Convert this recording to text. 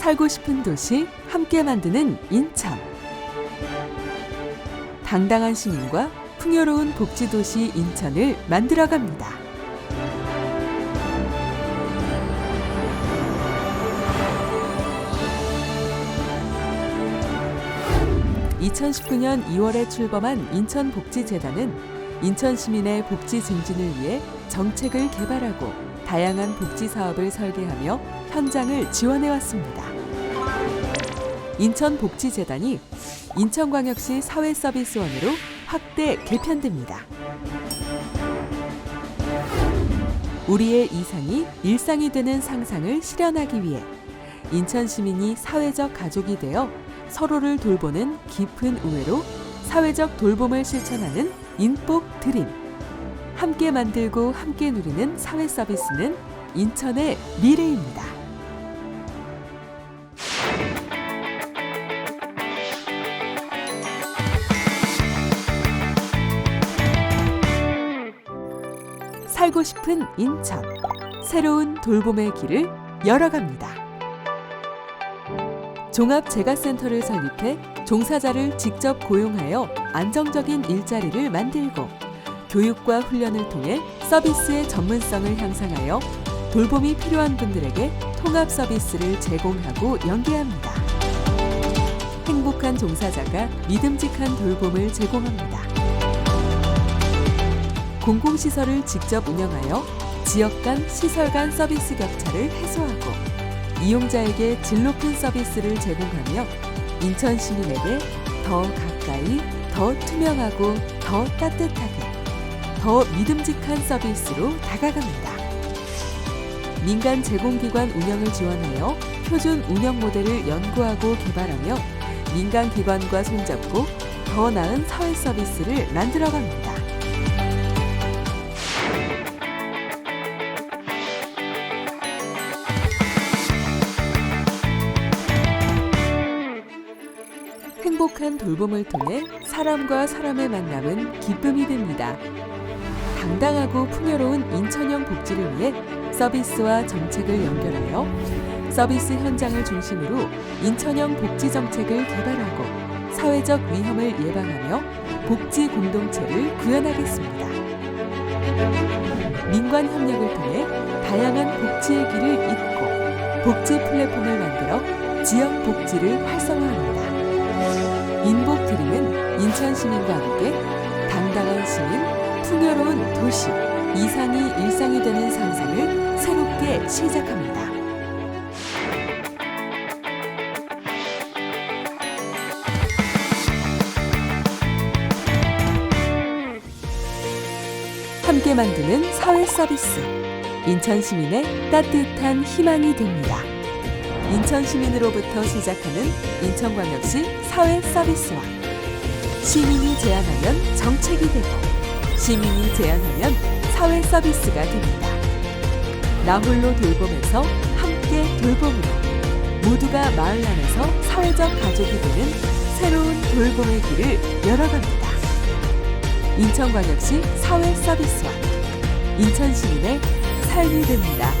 살고 싶은 도시 함께 만드는 인천. 당당한 시민과 풍요로운 복지도시 인천을 만들어갑니다. 2019년 2월에 출범한 인천복지재단은 인천 시민의 복지 증진을 위해 정책을 개발하고 다양한 복지 사업을 설계하며 현장을 지원해 왔습니다. 인천복지재단이 인천광역시 사회서비스원으로 확대 개편됩니다. 우리의 이상이 일상이 되는 상상을 실현하기 위해 인천 시민이 사회적 가족이 되어 서로를 돌보는 깊은 우애로 사회적 돌봄을 실천하는 인복 드림. 함께 만들고 함께 누리는 사회 서비스는 인천의 미래입니다. 살고 싶은 인천. 새로운 돌봄의 길을 열어갑니다. 종합재가센터를 설립해 종사자를 직접 고용하여 안정적인 일자리를 만들고 교육과 훈련을 통해 서비스의 전문성을 향상하여 돌봄이 필요한 분들에게 통합 서비스를 제공하고 연계합니다. 행복한 종사자가 믿음직한 돌봄을 제공합니다. 공공시설을 직접 운영하여 지역 간 시설 간 서비스 격차를 해소하고 이용자에게 질 높은 서비스를 제공하며 인천 시민에게 더 가까이, 더 투명하고 더 따뜻하게, 더 믿음직한 서비스로 다가갑니다. 민간 제공기관 운영을 지원하여 표준 운영 모델을 연구하고 개발하며 민간 기관과 손잡고 더 나은 사회 서비스를 만들어갑니다. 행복한 돌봄을 통해 사람과 사람의 만남은 기쁨이 됩니다. 당당하고 풍요로운 인천형 복지를 위해 서비스와 정책을 연결하여 서비스 현장을 중심으로 인천형 복지 정책을 개발하고 사회적 위험을 예방하며 복지 공동체를 구현하겠습니다. 민관 협력을 통해 다양한 복지의 길을 잇고 복지 플랫폼을 만들어 지역 복지를 활성화합니다. 인복 드림은 인천 시민과 함께 당당한 시민, 풍요로운 도시, 이상이 일상이 되는 상상을 새롭게 시작합니다. 함께 만드는 사회 서비스. 인천 시민의 따뜻한 희망이 됩니다. 인천 시민으로부터 시작하는 인천광역시 사회 서비스와 시민이 제안하면 정책이 되고 시민이 제안하면 사회 서비스가 됩니다. 나 홀로 돌봄에서 함께 돌봄으로 모두가 마을 안에서 사회적 가족이 되는 새로운 돌봄의 길을 열어갑니다. 인천광역시 사회 서비스와 인천 시민의 삶이 됩니다.